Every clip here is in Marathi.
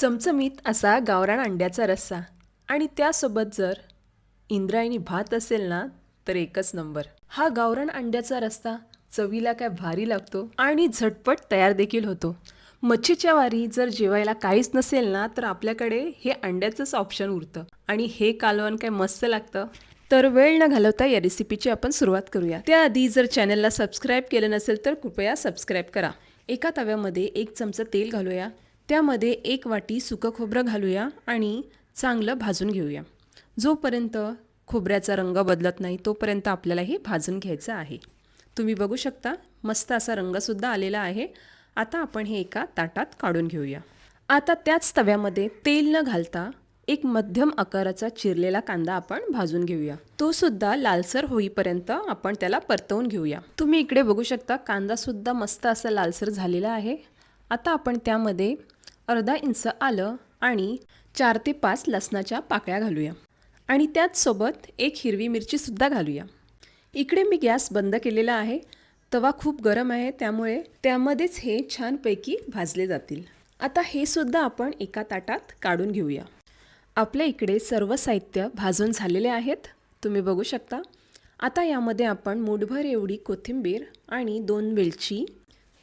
चमचमीत असा गावरान अंड्याचा रस्सा. आणि त्यासोबत जर इंद्रायणी भात असेल ना तर एकच नंबर. हा गावरान अंड्याचा रस्सा चवीला काय भारी लागतो आणि झटपट तयार देखील होतो. मच्छीच्या वारी जर जेवायला काहीच नसेल ना तर आपल्याकडे हे अंड्याचंच ऑप्शन उरतं. आणि हे कालवण काय मस्त लागतं. तर वेळ न घालवता या रेसिपीची आपण सुरुवात करूया. त्याआधी जर चॅनलला सबस्क्राईब केलं नसेल तर कृपया सबस्क्राईब करा. एका तव्यामध्ये एक चमचा तेल घालूया. त्यामध्ये एक वाटी सुकं खोबरं घालूया आणि चांगलं भाजून घेऊया. जोपर्यंत खोबऱ्याचा रंग बदलत नाही तोपर्यंत आपल्याला हे भाजून घ्यायचं आहे. तुम्ही बघू शकता मस्त असा रंगसुद्धा आलेला आहे. आता आपण हे एका ताटात काढून घेऊया. आता त्याच तव्यामध्ये तेल न घालता एक मध्यम आकाराचा चिरलेला कांदा आपण भाजून घेऊया. तो सुद्धा लालसर होईपर्यंत आपण त्याला परतवून घेऊया. तुम्ही इकडे बघू शकता कांदा सुद्धा मस्त असा लालसर झालेला आहे. आता आपण त्यामध्ये अर्धा इंच आलं आणि चार ते पाच लसणाच्या पाकळ्या घालूया. आणि त्याचसोबत एक हिरवी मिरचीसुद्धा घालूया. इकडे मी गॅस बंद केलेला आहे. तवा खूप गरम आहे त्यामुळे त्यामध्येच हे छानपैकी भाजले जातील. आता हे सुद्धा आपण एका ताटात काढून घेऊया. आपल्या इकडे सर्व साहित्य भाजून झालेले आहेत. तुम्ही बघू शकता. आता यामध्ये आपण मूठभर एवढी कोथिंबीर आणि दोन वेलची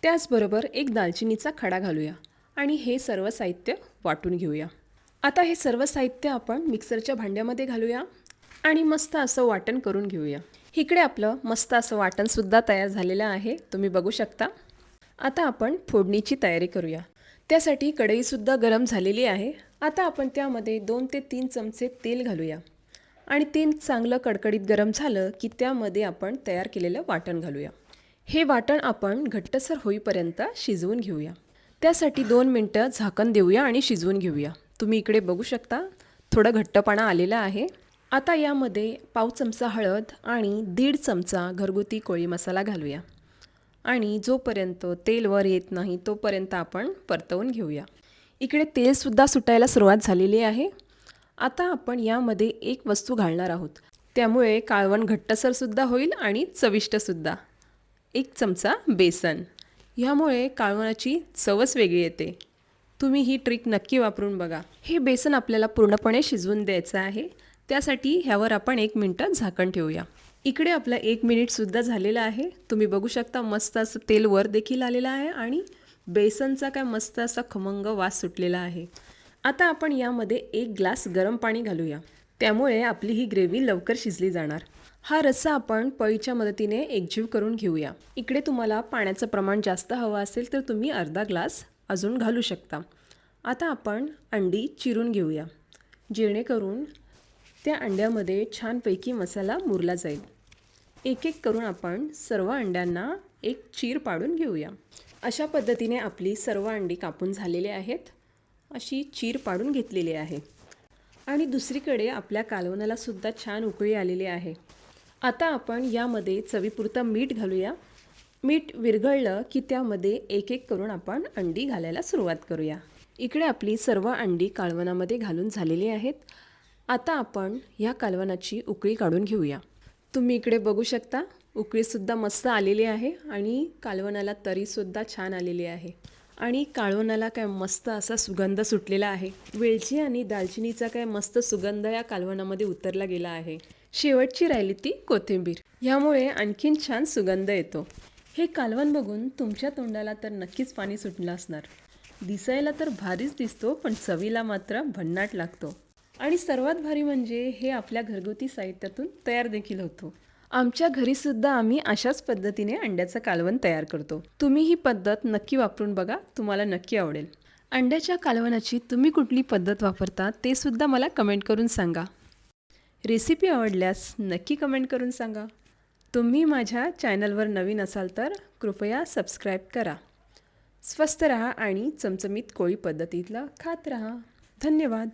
त्याचबरोबर एक दालचिनीचा खडा घालूया. आणि हे सर्व साहित्य वाटून घेऊया. आता हे सर्व साहित्य आपण मिक्सरच्या भांड्यामध्ये घालूया आणि मस्त असं वाटण करून घेऊया. इकडे आपलं मस्त असं वाटणसुद्धा तयार झालेलं आहे. तुम्ही बघू शकता. आता आपण फोडणीची तयारी करूया. त्यासाठी कढईसुद्धा गरम झालेली आहे. आता आपण त्यामध्ये दोन ते तीन चमचे तेल घालूया. आणि तेल चांगलं कडकडीत गरम झालं की त्यामध्ये आपण तयार केलेलं वाटण घालूया. हे वाटण आपण घट्टसर होईपर्यंत शिजवून घेऊया. त्यासाठी दोन मिनटं झाकण देऊया आणि शिजवून घेऊया. तुम्ही इकडे बघू शकता थोडं घट्टपणा आलेला आहे. आता यामध्ये पाव चमचा हळद आणि दीड चमचा घरगुती कोळी मसाला घालूया. आणि जोपर्यंत तेल वर येत नाही तोपर्यंत आपण परतवून घेऊया. इकडे तेलसुद्धा सुटायला सुरुवात झालेली आहे. आता आपण यामध्ये एक वस्तू घालणार आहोत. त्यामुळे काळवण घट्टसरसुद्धा होईल आणि चविष्टसुद्धा एक चमचा बेसन. ह्यामुळे काळवणाची चवच वेगळी येते. तुम्ही ही ट्रिक नक्की वापरून बघा. हे बेसन आपल्याला पूर्णपणे शिजवून द्यायचं आहे. त्यासाठी ह्यावर आपण एक मिनटं झाकण ठेवूया. इकडे आपलं एक मिनिटसुद्धा झालेला आहे. तुम्ही बघू शकता मस्त असं तेल वर देखील आलेलं आहे आणि बेसनचा काय मस्त असा खमंग वास सुटलेला आहे. आता आपण यामध्ये एक ग्लास गरम पाणी घालूया. त्यामुळे आपली ही ग्रेव्ही लवकर शिजली जाणार. हा रस्सा आपण पळीच्या मदतीने एकजीव करून घेऊया. इकडे तुम्हाला पाण्याचं प्रमाण जास्त हवं असेल तर तुम्ही अर्धा ग्लास अजून घालू शकता. आता आपण अंडी चिरून घेऊया. जेणेकरून त्या अंड्यामध्ये छानपैकी मसाला मुरला जाईल. एक एक करून आपण सर्व अंड्यांना एक चीर पाडून घेऊया. अशा पद्धतीने आपली सर्व अंडी कापून झालेली आहेत. अशी चीर पाडून घेतलेली आहे. आणि दुसरीकडे आपल्या कालवणाला सुद्धा छान उकळी आलेली आहे. आता आपण यामध्ये चवीपुरतं मीठ घालूया. मीठ विरघळलं की त्यामध्ये एक एक करून आपण अंडी घालायला सुरुवात करूया. इकडे आपली सर्व अंडी कालवणामध्ये घालून झालेली आहेत. आता आपण ह्या कालवणाची उकळी काढून घेऊया. तुम्ही इकडे बघू शकता उकळीसुद्धा मस्त आलेली आहे आणि कालवणाला तरीसुद्धा छान आलेली आहे. आणि काळवणाला काय मस्त असा सुगंध सुटलेला आहे. वेलची आणि दालचिनीचा काय मस्त सुगंध या कालवणामध्ये उतरला गेला आहे. शेवटची राहिली ती कोथिंबीर. ह्यामुळे आणखीन छान सुगंध येतो. हे कालवण बघून तुमच्या तोंडाला तर नक्कीच पाणी सुटलं असणार. दिसायला तर भारीच दिसतो पण चवीला मात्र भन्नाट लागतो. आणि सर्वात भारी म्हणजे हे आपल्या घरगुती साहित्यातून तयार देखील होतो. आमच्या घरीसुद्धा आम्ही अशाच पद्धतीने अंड्याचं कालवण तयार करतो. तुम्ही ही पद्धत नक्की वापरून बघा तुम्हाला नक्की आवडेल. अंड्याच्या कालवणाची तुम्ही कुठली पद्धत वापरता ते सुद्धा मला कमेंट करून सांगा. रेसिपी आवडल्यास नक्की कमेंट करून सांगा. तुम्ही माझ्या चॅनलवर नवीन असाल तर कृपया सबस्क्राईब करा. स्वस्त रहा आणि चमचमीत कोळी पद्धतीतलं खात रहा. धन्यवाद.